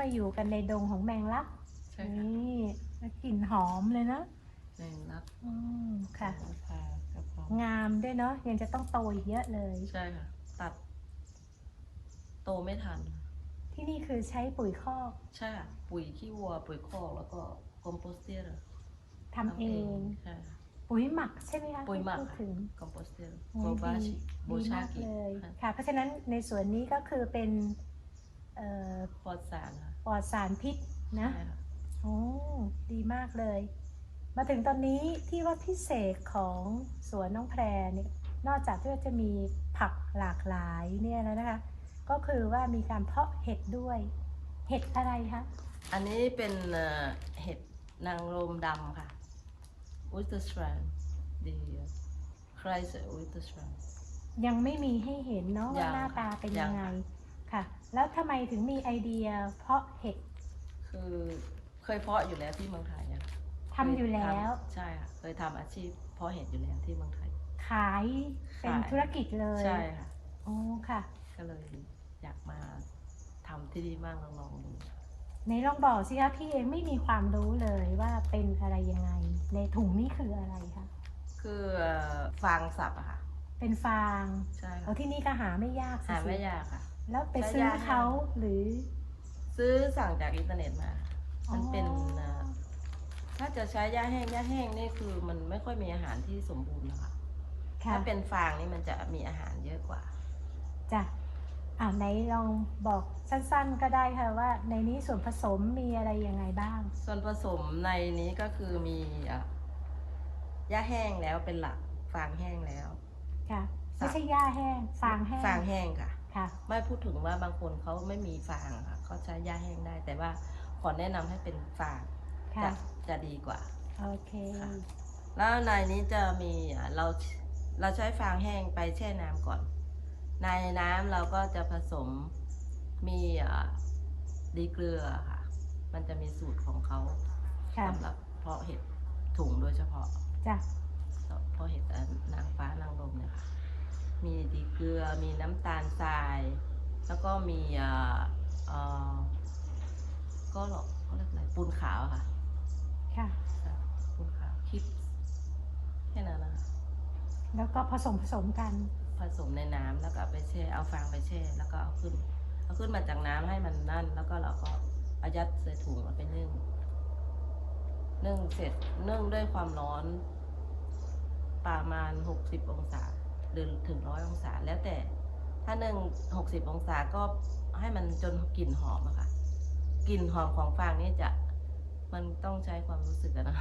มาอยู่กันในดงของแมงลักใช่ค่ะนี่แล้วกลิ่นหอมเลยนะแมงลักอืมค่ะโหระพากระเพรางามด้วยเนาะยังจะต้องโตอีกเยอะเลย ใช่ค่ะ ตัด โตไม่ทัน ที่นี่คือใช้ปุ๋ยคอกใช่ค่ะ ปุ๋ยขี้วัว ปุ๋ยคอกแล้วก็คอมโพสเตอร์ทำเอง ใช่ค่ะ ปุ๋ยหมักใช่ไหมคะปุ๋ยหมัก ที่พูดถึง คอมโพสเตอร์โอ้โบยบาดีชิโบดีชามากกิเลยค่ะค่ะ เพราะฉะนั้นในส่วนนี้ก็คือเป็น เอ่อปลอดสารค่ะปลอดสารพิษนะ ใช่ค่ะโอ้ดีมากเลย มาถึงตอนนี้ที่ว่าพิเศษของสวนน้องแพรเนี่ยนอกจากที่ว่าจะมีผักหลากหลายเนี่ยแล้วนะคะ ก็คือว่ามีการเพาะเห็ดด้วย เห็ดอะไรคะอันนี้เป็นเอ่อเห็ดนางรมดำค่ะอุตสรันดีใครจะอุตสรันยังไม่มีให้เห็นเนาะยัว่างหน้าตาเป็นยังไงยังค่ะ แล้วทำไมถึงมีไอเดียเพาะเห็ดคือเคยเพาะอยู่แล้วที่เมืองไทยอะทำอยู่แล้วเคยทำใช่ค่ะเคยทำอาชีพเพาะเห็ดอยู่แล้วที่เมืองไทย ขายเป็นขายธุรกิจเลยใช่ค่ะโอ้ค่ะ ก็เลยอยากมาทำที่ดีมากลองลองดูในลองบอกสิคะพี่เองไม่มีความรู้เลยว่าเป็นอะไรยังไง ในถุงนี้คืออะไรคะคือเอ่อฟางสับอะค่ะ เป็นฟางใช่เอาค่ะที่นี่ก็หาไม่ยากสิ หาไม่ยากค่ะ แล้วไปใช้ซื้อยากเขาหรือ ซื้อสั่งจากอินเทอร์เน็ตมา มันเป็นอ๋อเอ่อถ้าจะใช้ย่าแห้งย่าแห้งนี่คือมันไม่ค่อยมีอาหารที่สมบูรณ์นะคะค่ะถ้าเป็นฟางนี่มันจะมีอาหารเยอะกว่าจ้ะอ่าไหนลองบอกสั้นๆก็ได้ค่ะว่า ในนี้ส่วนผสมมีอะไรยังไงบ้าง ส่วนผสมในนี้ก็คือมีอะย่าแห้งแล้วเป็นหลักฟางแห้งแล้ว ค่ะสัไม่บใช่หญ้าแห้ง ฟางแห้ง ฟางแห้งค่ะ ค่ะ ไม่พูดถึงว่าบางคนเขาไม่มีฟางค่ะเขาใช้ย่าแห้งได้ แต่ว่าขอแนะนำให้เป็นฟางค่ะ จะจะดีกว่า โอเค ค่ะ แล้วในนี้จะมีอะเราเราใช้ฟางแห้งไปแช่น้ำก่อน ในน้ำเราก็จะผสมมีอะดีเกลือค่ะ มันจะมีสูตรของเขาค่ะ สำหรับเพาะเห็ดถุงโดยเฉพาะจ้ะ เพาะเห็ดอะนางฟ้านางรมเนี่ยค่ะ มีดีเกลือ มีน้ำตาลทราย แล้วก็มีอ่าอ่าก็หรอกเขาเรียกอะไรปูนขาวอะค่ะ ค่ะ ปูนขาวคิดแค่นั้นนะคะแล้วก็ผสมผสมกัน ผสมในน้ำแล้วก็เอาไปแช่ เอาฟางไปแช่ แล้วก็เอาขึ้น เอาขึ้นมาจากน้ำให้มันนั่น แล้วก็เราก็เอายัดใส่ถุงเอาไปนึ่ง นึ่งเสร็จนึ่งด้วยความร้อน ประมาณหกสิบองศา หรือถึงร้อยองศาแล้วแต่ ถ้านึ่งหกสิบองศาก็ให้มันจนกลิ่นหอมอะค่ะกลิ่นหอมของฟางนี่จะมันต้องใช้ความรู้สึกอะนะ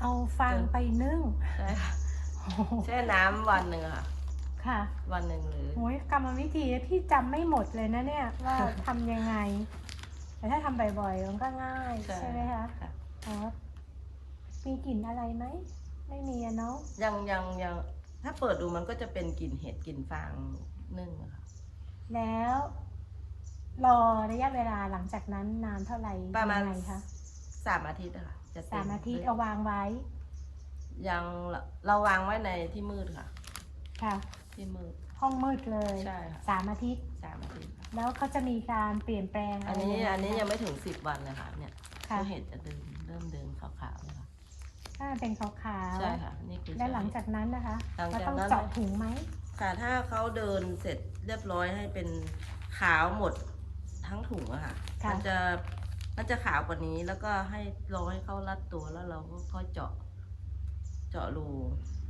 เอาฟางไปนึ่งใช่ค่ะโอ้โหแช่น้ำวันหนึ่งอะค่ะค่ะ วันหนึ่งหรือโอ้ยกรรมวิธีพี่จำไม่หมดเลยนะเนี่ยว่าทำยังไง แต่ถ้าทำบ่อยๆมันก็ง่ายใช่ไหมคะค่ะอ๋อมีกลิ่นอะไรไหมไม่มีอะเนาะยังยังยัง ถ้าเปิดดูมันก็จะเป็นกลิ่นเห็ดกลิ่นฟางนึ่งอะค่ะ แล้ว รอระยะเวลาหลังจากนั้นนานเท่าไหร่ประมาณ ยังไงคะสามอาทิตย์อะค่ะจะเต็สามอาทิตย์เอาวางไว้ยังเราวางไว้ในที่มืดค่ะ ค่ะ ที่มืด ห้องมืดเลยใช่ค่ะ สามอาทิตย์ สามอาทิตย์ค่ะแล้วเขาจะมีการเปลี่ยนแปลงอะอันไรนี้ยังไงอันนี้คะยังไม่ถึงสิบวันเลยค่ะเนี่ยค่ะคือเห็ดจะเดินเริ่มเดินขาวๆเลยค่ะ ถ้าเป็นขาวๆใช่ค่ะนี่คือและหลังจากนั้นนะคะหลังเราจากต้องนั้นเจาะถุงไหมค่ะถ้าเขาเดินเสร็จเรียบร้อยให้เป็นขาวหมดทั้งถุงอะค่ะค่ะมันจะมันจะขาวกว่านี้แล้วก็ให้รอให้เขารัดตัวแล้วเราก็ค่อยเจาะ เจาะรู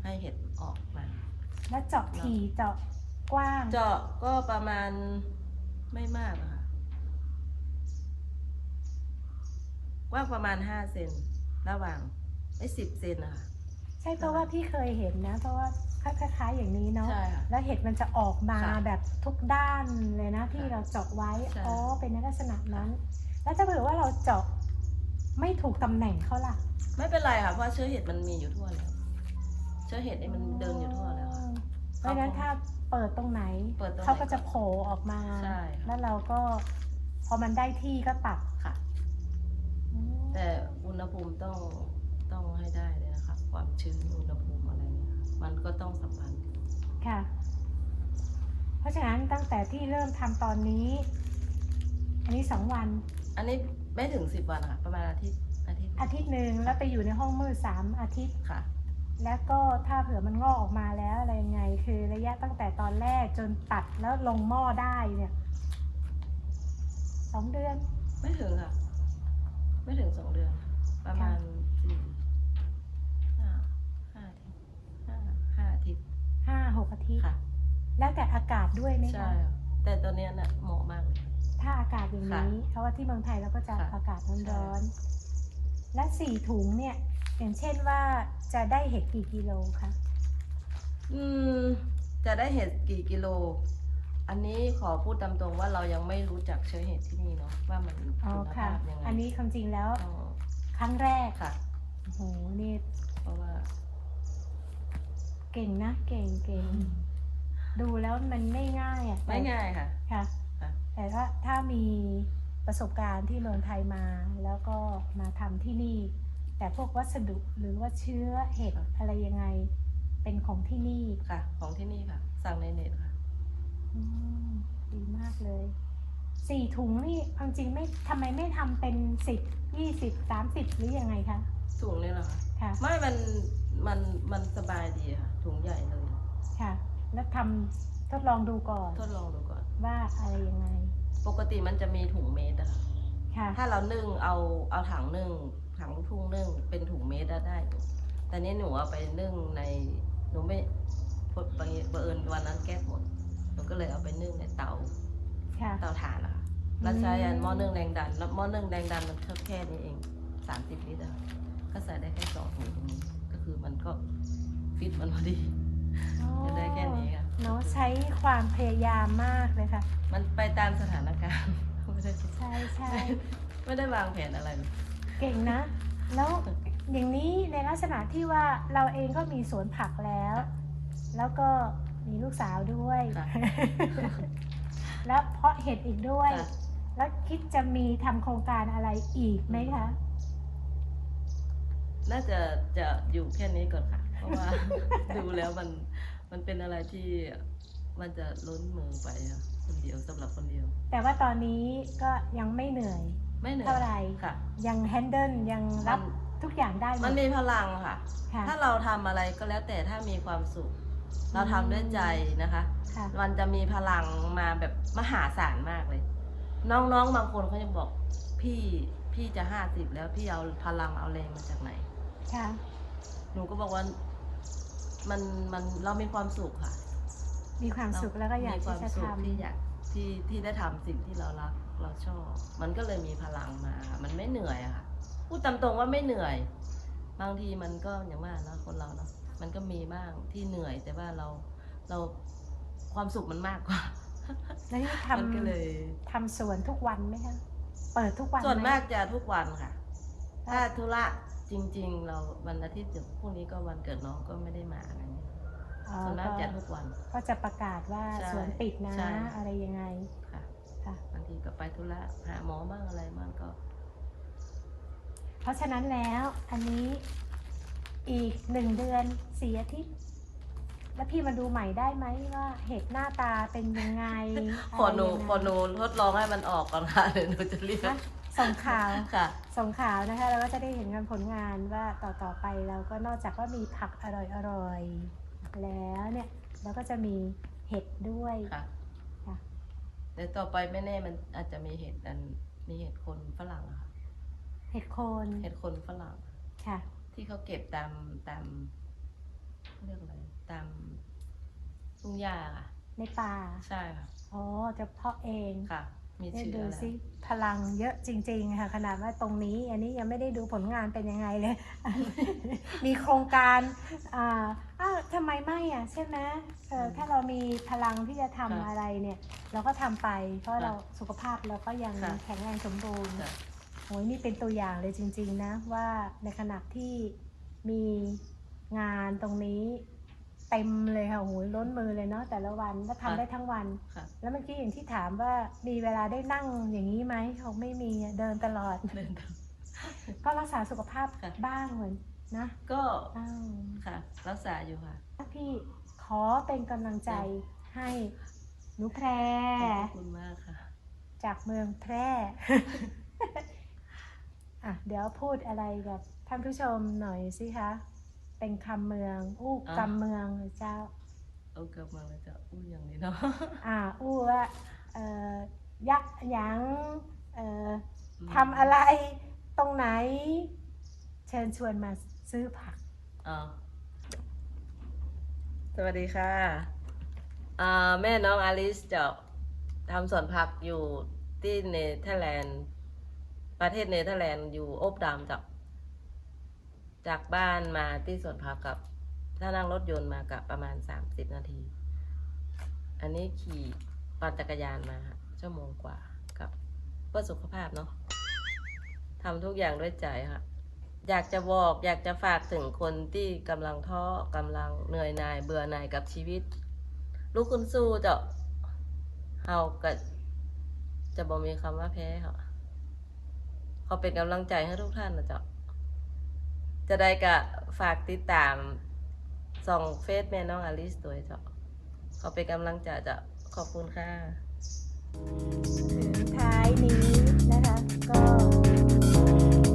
ให้เห็ดออกมา แล้วเจาะถี่เจาะกว้าง เจาะก็ประมาณไม่มากอะค่ะกว้างประมาณห้าเซนระหว่างไอ้สิบเซนอะค่ะ ใช่เพราะว่าพี่เคยเห็นนะ เพราะว่าคล้ายๆอย่างนี้เนาะใช่ค่ะ แล้วเห็ดมันจะออกมาค่ะแบบทุกด้านเลยนะที่ค่ะเราเจาะไว้ใช่ อ๋อเป็นในลักษณะนั้น แล้วถ้าเผื่อว่าเราเจาะไม่ถูกตำแหน่งเขาล่ะไม่เป็นไรค่ะ เพราะเชื้อเห็ดมันมีอยู่ทั่วแล้ว เชื้อเห็ดนี่มันเดินอยู่ทั่วแล้วค่ะ เพราะฉะนั้นถ้าเปิดตรงไหนเปิดตรงไหนเขาก็จะโผล่ออกมา ใช่ค่ะ แล้วเราก็พอมันได้ที่ก็ตัดค่ะ อืมแต่อุณหภูมิต้อง ต้องให้ได้เลยนะคะ ความชื้นอุณหภูมิอะไรเนี่ยค่ะมันก็ต้องสัมพันธ์กันค่ะ เพราะฉะนั้นตั้งแต่ที่เริ่มทำตอนนี้ อันนี้สองวัน อันนี้ไม่ถึงสิบวันค่ะ ประมาณอาทิตย์อาทิตย์อาทิตย์หนึ่งแล้วไปอยู่ในห้องมืดสามอาทิตย์ค่ะ แล้วก็ถ้าเผื่อมันงอกออกมาแล้วอะไรยังไง คือระยะตั้งแต่ตอนแรกจนตัดแล้วลงหม้อได้เนี่ยสองเดือน ไม่ถึงค่ะ ไม่ถึงสองเดือน ประมาณสี่ห้าห้าอาทิตย์ห้าห้าอาทิตย์ ห้าหกอาทิตย์ ค่ะ แล้วแต่อากาศด้วยไหมใช่ คะค่ะแต่ตัวเนี้ยน่ะเหมาะมากเลย ถ้าอากาศอย่างนี้ เพราะว่าที่เมืองไทยเราก็จะค่ะอากาศร้อนๆ และสี่ถุงเนี่ย อย่างเช่นว่าจะได้เห็ดกี่กิโลคะอืม จะได้เห็ดกี่กิโล อันนี้ขอพูดตามตรงว่าเรายังไม่รู้จักเชื้อเห็ดที่นี่เนาะว่ามันอ๋อคุณค่ะ ภาพยังไงอันนี้ความจริงแล้วต้องครั้งแรกค่ะ โอ้โหนี่เพราะว่า เก่งนะ เก่งเก่งดูแล้วมันไม่ง่ายอะไม่ง่ายค่ะค่ะค่ะ แต่ว่าถ้ามีประสบการณ์ที่เมืองไทยมา แล้วก็มาทำที่นี่ แต่พวกวัสดุหรือว่าเชื้อเห็ดอะไรยังไง เป็นของที่นี่ค่ะ ของที่นี่ค่ะ สั่งในเน็ตค่ะอืมดีมากเลยสี่ถุงนี่ความจริงไม่ทำไมไม่ทำเป็นสิบยี่สิบสามสิบหรือยังไงคะถุงนี่เหรอคะค่ะไม่มันมันมันสบายดีค่ะ ถุงใหญ่เลย ค่ะ แล้วทำทดลองดูก่อนทดลองดูก่อน ว่าอะไรยังไง ปกติมันจะมีถุงเมตรอะค่ะค่ะ ถ้าเรานึ่งเอาเอาถังนึ่งถังลูกทุ่งนึ่งเป็นถุงเมตรได้อยู่แต่นี้หนูเอาไปนึ่งในหนูไม่พดไปบังเอิญวันนั้นแก๊สหมดหนูก็เลยเอาไปนึ่งในเตาค่ะ เตาถ่านอะค่ะแล้วใช้อันหม้อนึ่งแรงดันแล้วหม้อนึ่งแรงดันมันแค่แค่นี้เองสามสิบลิตรอะค่ะก็ใส่ได้แค่สองถุงตรงนี้ก็คือมันก็ ฟิตมันพอดีจะได้แค่นี้ค่ะเนาะใช้ความพยายามมากเลยค่ะ มันไปตามสถานการณ์ไม่ได้ใช่ใช่ไม่ได้วางแผนอะไรเลยเก่งนะ แล้วอย่างนี้ในลักษณะที่ว่าเราเองก็มีสวนผักแล้ว แล้วก็มีลูกสาวด้วยค่ะแล้วเพาะเห็ดอีกด้วยค่ะแล้วคิดจะมีทำโครงการอะไรอีกไหมคะ น่าจะจะอยู่แค่นี้ก่อนค่ะเพ ราะว่า ดูแล้วมันมันเป็นอะไรที่มันจะล้นมือไปอะคนเดียวสำหรับคนเดียว แต่ว่าตอนนี้ก็ยังไม่เหนื่อย ไม่เหนื่อยเท่าไหร่ค่ะ ยังแฮนเดิลยังรับมัน ทุกอย่างได้หมันมีพลังค่ะ ค่ะ ถ้าเราทำอะไรก็แล้วแต่ถ้ามีความสุข เราทำด้วยใจนะคะ ค่ะ มันจะมีพลังมาแบบมหาศาลมากเลย น้องๆบางคนเขาจะบอกพี่พี่จะห้าสิบแล้วพี่เอาพลังเอาแรงมาจากไหน ค่ะ หนูก็บอกว่า มันมันเรามีความสุขค่ะมีความสุขแล้วก็อยากมีควาที่มจะสุขทำ ที่อยากที่ที่ได้ทำสิ่งที่เรารักเราชอบ มันก็เลยมีพลังมา มันไม่เหนื่อยอะค่ะพูดตามตรงว่าไม่เหนื่อย บางทีมันก็อย่างว่านะคนเราเนาะมันก็มีบ้างที่เหนื่อยแต่ว่าเราเราความสุขมันมากกว่าแล้วนี่มันก็ทำเลยทำสวนทุกวันไหมคะ เปิดทุกวันส่วนไหมากจะทุกวันค่ะ ถ้าธุระ จริง ๆ เราวันอาทิตย์เดี๋ยวพรุ่งนี้ก็วันเกิดน้องก็ไม่ได้มาอะไรเงี้ยอ๋อส่วนมากก็จะทุกวัน ก็จะประกาศว่าใช่สวนปิดนะ ใช่ อะไรยังไงค่ะค่ะ บางทีก็ไปธุระหาหมอบ้างอะไรบ้างก็ เพราะฉะนั้นแล้วอันนี้อีกหนึ่งเดือนสี่อาทิตย์ แล้วพี่มาดูใหม่ได้ไหมว่าเห็ดหน้าตาเป็นยังไงขอหนูะไรยังไงขอหนูทดลองให้มันออกก่อนค่ะเดี๋ยวหนูจะเรียก นะ ส่งข่าวค่ะส่งข่าวนะคะเราก็จะได้เห็นกันผลงานว่าต่อต่อไปเราก็นอกจากว่ามีผักอร่อยอร่อยๆแล้วเนี่ยเราก็จะมีเห็ดด้วยค่ะค่ะเดี๋ยวต่อไปไม่แน่มันอาจจะมีเห็ดอันมีเห็ดคนฝรั่งอะค่ะเห็ดโคนเห็ดคนฝรั่งค่ะ ที่เขาเก็บตามตามเรียกอะไรตามทุ่งหญ้าค่ะในป่าใช่ค่ะอ๋อจะเพาะเองค่ะ มีเนี่ยชื่อดูอะไรซิพลังเยอะจริงๆค่ะขนาดว่าตรงนี้ อันนี้ยังไม่ได้ดูผลงานเป็นยังไงเลย มีโครงการอ่าอ้าวทำไมไม่อะใช่ไหมเออถ้าเรามีพลังที่จะทำอะไรเนี่ย เราก็ทำไป เพราะเราสุขภาพเราก็ยังแข็งแรงสมบูรณ์ค่ะ โอ้ยนี่เป็นตัวอย่างเลยจริง ๆ นะ ว่าในขณะที่มีงานตรงนี้ เต็มเลยค่ะโอ้ยล้นมือเลยเนาะแต่ละวันแล้วทำได้ทั้งวัน ค่ะแล้วเมื่อกี้อย่างที่ถามว่ามีเวลาได้นั่งอย่างนี้ไหมเขาไม่มีอะเดินตลอด เดินตาม ก็รักษาสุขภาพค่ะ บ้างเหมือนนะก็อ้าวค่ะ รักษาอยู่ค่ะ พี่ขอเป็นกำลังใจให้หนูแพร ขอบคุณมากค่ะ จากเมืองแพร่ อะ เดี๋ยวพูดอะไรกับท่านผู้ชมหน่อยสิคะ เป็นคำเมือง อู้กำเมืองเจ้า เอากลับมาแล้วจะอู้อย่างนี้เนาะอ่า อู้ว่าเอ่อยักษ์หยังเอ่อทำอะไรตรงไหน เชิญชวนมาซื้อผักอ๋อสวัสดีค่ะอ่าแม่น้องอลิสจะทำสวนผักอยู่ที่เนเธอร์แลนด์ ประเทศเนเธอร์แลนด์อยู่อบดามจาก จากบ้านมาที่สวนผักกับ ถ้านั่งรถยนต์มากับประมาณ30นาที อันนี้ขี่ปั่นจักรยานมาชั่วโมงกว่ากับเพื่อสุขภาพเนาะทำทุกอย่างด้วยใจค่ะ อยากจะบอกอยากจะฝากถึงคนที่กำลังท้อกำลังเหนื่อยหน่ายเบื่อหน่ายกับชีวิต ลูกคุณสู้เจาะเฮาก็จะบอกมีคำว่าแพ้ค่ะเขาเป็นกำลังใจให้ทุกท่านนะเจ้า จะได้กะฝากติดตามส่องเฟซแม่น้องอลิสตัวเจ้าเขาเป็นกำลังใจเจะขอบคุณค่ะถึงท้ายนี้นะคะก็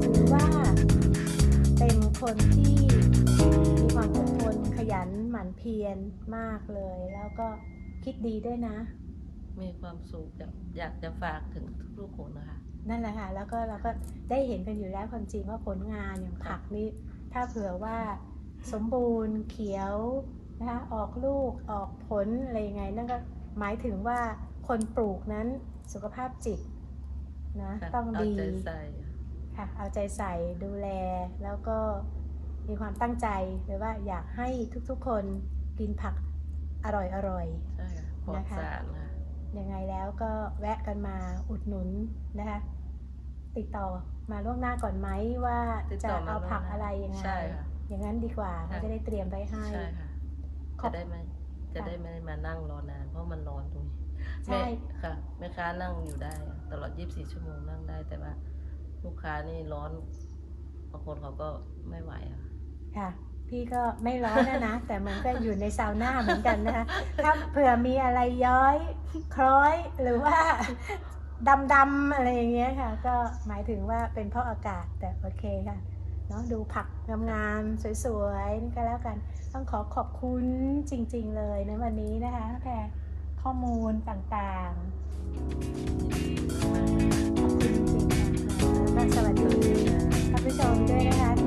ถือว่าเป็นคนที่มีความอดทนขยันหมั่นเพียรมากเลย แล้วก็คิดดีด้วยนะ มีความสุขอยากอยากจะฝากถึงทุกๆคนนะคะ นั่นแหละค่ะแล้วก็เราก็ได้เห็นกันอยู่แล้วความจริงว่าผลงานอย่างผักนี่ถ้าเผื่อว่าสมบูรณ์เขียวนะคะออกลูกออกผลอะไรยังไงนั่นก็หมายถึงว่าคนปลูกนั้นสุขภาพจิตนะค่ะต้องเอาดีใจใส่ค่ะเอาใจใส่ดูแลแล้วก็มีความตั้งใจเลยว่าอยากให้ทุกๆคนกินผักอร่อยอร่อยใช่ค่ะปลอดนะคะสารค่ะๆ ยังไงแล้วก็แวะกันมาอุดหนุนนะคะ ติดต่อมาล่วงหน้าก่อนไหมว่าติดจะต่อมาเอาผักล่วงหน้าอะไรยังไง ใช่ค่ะอย่างนั้นดีกว่าค่ะเราจะได้เตรียมไว้ให้ ใช่ค่ะขอจะบได้ไม่จะได้ไม่มานั่งรอนาน เพราะมันร้อนตรงนี้ใช่ แม่ค่ะแม่ค้านั่งอยู่ได้อะตลอด 24 ชั่วโมงนั่งได้ แต่ว่าลูกค้านี่ร้อนบางคนเขาก็ไม่ไหวอะค่ะ พี่ก็ไม่ร้อนนะนะ แต่มันก็อยู่ในซาวน่าเหมือนกันนะคะ ถ้าเผื่อมีอะไรย้อยคล้อยหรือว่าดำๆอะไรอย่างเงี้ยค่ะ ก็หมายถึงว่าเป็นเพราะอากาศแต่โอเคค่ะเนาะดูผักงามๆสวยๆนี่ก็แล้วกัน ต้องขอขอบคุณจริง ๆ เลยในวันนี้นะคะแต่ข้อมูลต่างๆขอบคุณจริงๆค่ะแล้วก็สวัสดีท่านผู้ชมด้วยนะคะ